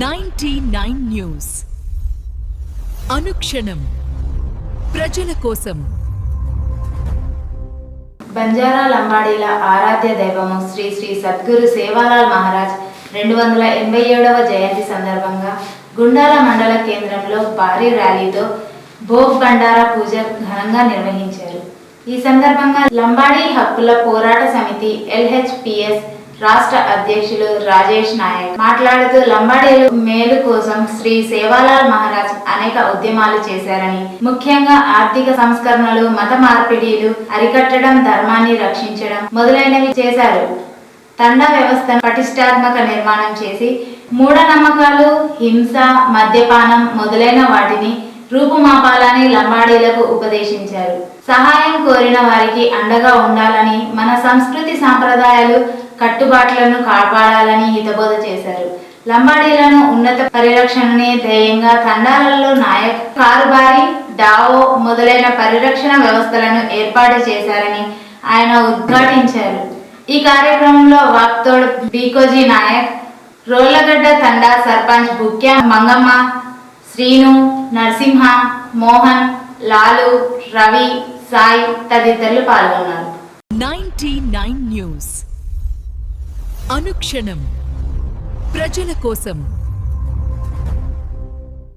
Ninety nine news. అనుక్షణం. ప్రజల కోసం. బంజారా లంబాడీల ఆరాధ్య దైవము శ్రీ శ్రీ సద్గురు సేవాలాల్ మహారాజ్ రెండు వందల ఎనభై ఏడవ జయంతి సందర్భంగా గుండాల మండల కేంద్రంలో భారీ ర్యాలీతో భోగ్ బండారా పూజ ఘనంగా నిర్వహించారు. ఈ సందర్భంగా లంబాడీ హక్కుల పోరాట సమితి ఎల్హెచ్పిఎస్ రాష్ట్ర అధ్యక్షులు రాజేష్ నాయక్ మాట్లాడుతూ లంబాడీలు మేలు కోసం శ్రీ సేవాలాల్ మహారాజ్ అనేక ఉద్యమాలు చేశారని ముఖ్యంగా ఆర్థిక సంస్కరణలు మత మార్పిడిలు అరికట్టడం ధర్మాన్ని రక్షించడం మొదలైనవి చేశారు. తండా వ్యవస్థ పటిష్టాత్మక నిర్మాణం చేసి మూఢనమ్మకాలు హింస మద్యపానం మొదలైన వాటిని రూపుమాపాలని లంబాడీలకు ఉపదేశించారు. సహాయం కోరిన వారికి అండగా ఉండాలని మన సంస్కృతి సాంప్రదాయాలు కట్టుబాట్లను కాపాడాలని హితబోధ చేశారు. లంబాడీలను ఉన్నత పరిరక్షణనే ధ్యేయంగా తండాలలో నాయక్ కారుబారి డావో మొదలైన పరిరక్షణ వ్యవస్థలను ఏర్పాటు చేశారని ఆయన ఉద్ఘాటించారు. ఈ కార్యక్రమంలో వాక్తోడ్ బీకోజీ నాయక్ రోళ్ళగడ్డ తండా సర్పంచ్ బుక్యా మంగమ్మ శ్రీను నరసింహ మోహన్ లాలు రవి సాయి తదితరులు పాల్గొన్నారు. Ninety nine news. అనుక్షణం. ప్రజల కోసం